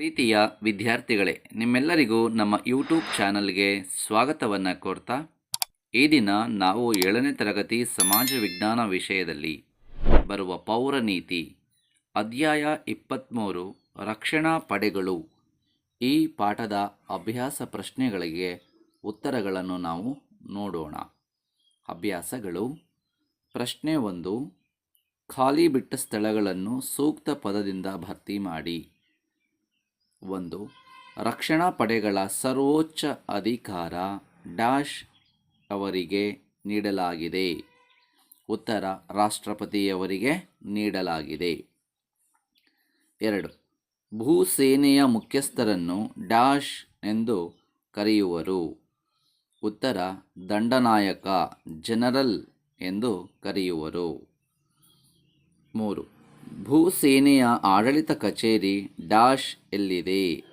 ಪ್ರೀತಿಯ ವಿದ್ಯಾರ್ಥಿಗಳೇ, ನಿಮ್ಮೆಲ್ಲರಿಗೂ ನಮ್ಮ ಯೂಟ್ಯೂಬ್ ಚಾನಲ್ಗೆ ಸ್ವಾಗತವನ್ನು ಕೋರ್ತಾ, ಈ ದಿನ ನಾವು ಏಳನೇ ತರಗತಿ ಸಮಾಜ ವಿಜ್ಞಾನ ವಿಷಯದಲ್ಲಿ ಬರುವ ಪೌರನೀತಿ ಅಧ್ಯಾಯ ಇಪ್ಪತ್ತ್ಮೂರು ರಕ್ಷಣಾ ಪಡೆಗಳು, ಈ ಪಾಠದ ಅಭ್ಯಾಸ ಪ್ರಶ್ನೆಗಳಿಗೆ ಉತ್ತರಗಳನ್ನು ನಾವು ನೋಡೋಣ. ಅಭ್ಯಾಸಗಳು, ಪ್ರಶ್ನೆ ಒಂದು, ಖಾಲಿ ಬಿಟ್ಟ ಸ್ಥಳಗಳನ್ನು ಸೂಕ್ತ ಪದದಿಂದ ಭರ್ತಿ ಮಾಡಿ. ಒಂದು, ರಕ್ಷಣಾ ಪಡೆಗಳ ಸರ್ವೋಚ್ಚ ಅಧಿಕಾರ ಡ್ಯಾಶ್ ಅವರಿಗೆ ನೀಡಲಾಗಿದೆ. ಉತ್ತರ ರಾಷ್ಟ್ರಪತಿಯವರಿಗೆ ನೀಡಲಾಗಿದೆ. ಎರಡು, ಭೂಸೇನೆಯ ಮುಖ್ಯಸ್ಥರನ್ನು ಡ್ಯಾಶ್ ಎಂದು ಕರೆಯುವರು. ಉತ್ತರ, ದಂಡನಾಯಕ ಜನರಲ್ ಎಂದು ಕರೆಯುವರು. ಮೂರು ಭೂಸೇನೆಯ ಆಡಳಿತ ಕಚೇರಿ ಡಾಶ್ ಎಲ್ಲಿದೆ?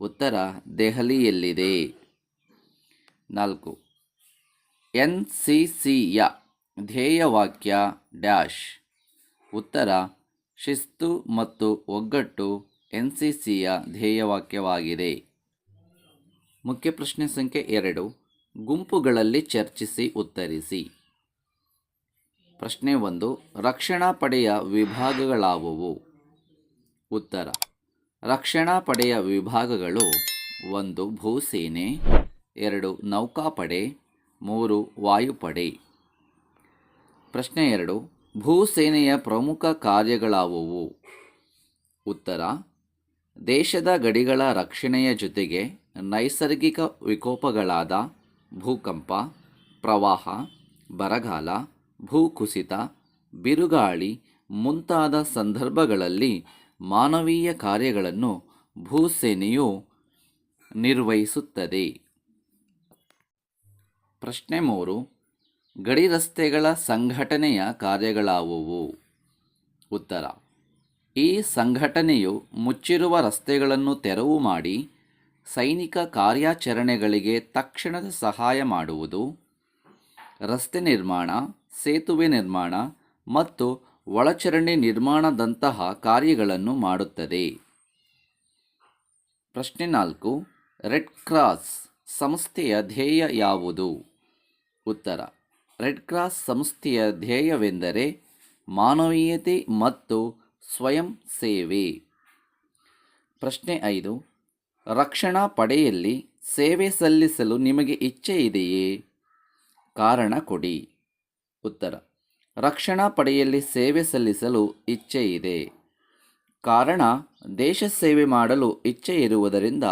ಉತ್ತರ, ದೆಹಲಿಯಲ್ಲಿದೆ. ನಾಲ್ಕು. ಎನ್ ಸಿ ಸಿಯ ಧ್ಯೇಯವಾಕ್ಯ ಡ್ಯಾಶ್ ಉತ್ತರ, ಶಿಸ್ತು ಮತ್ತು ಒಗ್ಗಟ್ಟು ಎನ್ ಸಿ ಸಿಯ ಧ್ಯೇಯವಾಕ್ಯವಾಗಿದೆ. ಮುಖ್ಯ ಪ್ರಶ್ನೆ ಸಂಖ್ಯೆ ಎರಡು. ಗುಂಪುಗಳಲ್ಲಿ ಚರ್ಚಿಸಿ ಉತ್ತರಿಸಿ. ಪ್ರಶ್ನೆ ಒಂದು, ರಕ್ಷಣಾ ಪಡೆಯ ವಿಭಾಗಗಳಾವುವು? ಉತ್ತರ, ರಕ್ಷಣಾ ಪಡೆಯ ವಿಭಾಗಗಳು ಒಂದು, ಭೂಸೇನೆ, ಎರಡು, ನೌಕಾಪಡೆ, ಮೂರು, ವಾಯುಪಡೆ. ಪ್ರಶ್ನೆ ಎರಡು, ಭೂಸೇನೆಯ ಪ್ರಮುಖ ಕಾರ್ಯಗಳಾವುವು? ಉತ್ತರ, ದೇಶದ ಗಡಿಗಳ ರಕ್ಷಣೆಯ ಜೊತೆಗೆ ನೈಸರ್ಗಿಕ ವಿಕೋಪಗಳಾದ ಭೂಕಂಪ, ಪ್ರವಾಹ, ಬರಗಾಲ ಭೂಕುಸಿತ, ಬಿರುಗಾಳಿ ಮುಂತಾದ ಸಂದರ್ಭಗಳಲ್ಲಿ ಮಾನವೀಯ ಕಾರ್ಯಗಳನ್ನು ಭೂಸೇನೆಯು ನಿರ್ವಹಿಸುತ್ತದೆ. ಪ್ರಶ್ನೆ ಮೂರು. ಗಡಿ ರಸ್ತೆಗಳ ಸಂಘಟನೆಯ ಕಾರ್ಯಗಳಾವುವು? ಉತ್ತರ. ಈ ಸಂಘಟನೆಯು ಮುಚ್ಚಿರುವ ರಸ್ತೆಗಳನ್ನು ತೆರವು ಮಾಡಿ ಸೈನಿಕ ಕಾರ್ಯಾಚರಣೆಗಳಿಗೆ ತಕ್ಷಣದ ಸಹಾಯ ಮಾಡುವುದು. ರಸ್ತೆ ನಿರ್ಮಾಣ ಸೇತುವೆ ನಿರ್ಮಾಣ ಮತ್ತು ಒಳಚರಂಡಿ ನಿರ್ಮಾಣದಂತಹ ಕಾರ್ಯಗಳನ್ನು ಮಾಡುತ್ತದೆ. ಪ್ರಶ್ನೆ ನಾಲ್ಕು, ರೆಡ್ ಕ್ರಾಸ್ ಸಂಸ್ಥೆಯ ಧ್ಯೇಯ ಯಾವುದು? ಉತ್ತರ, ರೆಡ್ ಕ್ರಾಸ್ ಸಂಸ್ಥೆಯ ಧ್ಯೇಯವೆಂದರೆ ಮಾನವೀಯತೆ ಮತ್ತು ಸ್ವಯಂ ಸೇವೆ. ಪ್ರಶ್ನೆ ಐದು, ರಕ್ಷಣಾ ಪಡೆಯಲ್ಲಿ ಸೇವೆ ಸಲ್ಲಿಸಲು ನಿಮಗೆ ಇಚ್ಛೆ ಇದೆಯೇ? ಕಾರಣ ಕೊಡಿ. ಉತ್ತರ. ರಕ್ಷಣಾ ಪಡೆಯಲ್ಲಿ ಸೇವೆ ಸಲ್ಲಿಸಲು ಇಚ್ಛೆ ಇದೆ ಕಾರಣ, ದೇಶ ಸೇವೆ ಮಾಡಲು ಇಚ್ಛೆ ಇರುವುದರಿಂದ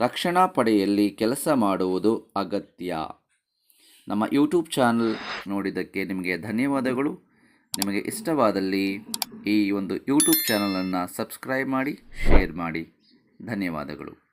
ರಕ್ಷಣಾ ಪಡೆಯಲ್ಲಿ ಕೆಲಸ ಮಾಡುವುದು ಅಗತ್ಯ. ನಮ್ಮ ಯೂಟ್ಯೂಬ್ ಚಾನಲ್ ನೋಡಿದ್ದಕ್ಕೆ ನಿಮಗೆ ಧನ್ಯವಾದಗಳು. ನಿಮಗೆ ಇಷ್ಟವಾದಲ್ಲಿ ಈ ಒಂದು ಯೂಟ್ಯೂಬ್ ಚಾನಲನ್ನು ಸಬ್ಸ್ಕ್ರೈಬ್ ಮಾಡಿ, ಶೇರ್ ಮಾಡಿ. ಧನ್ಯವಾದಗಳು.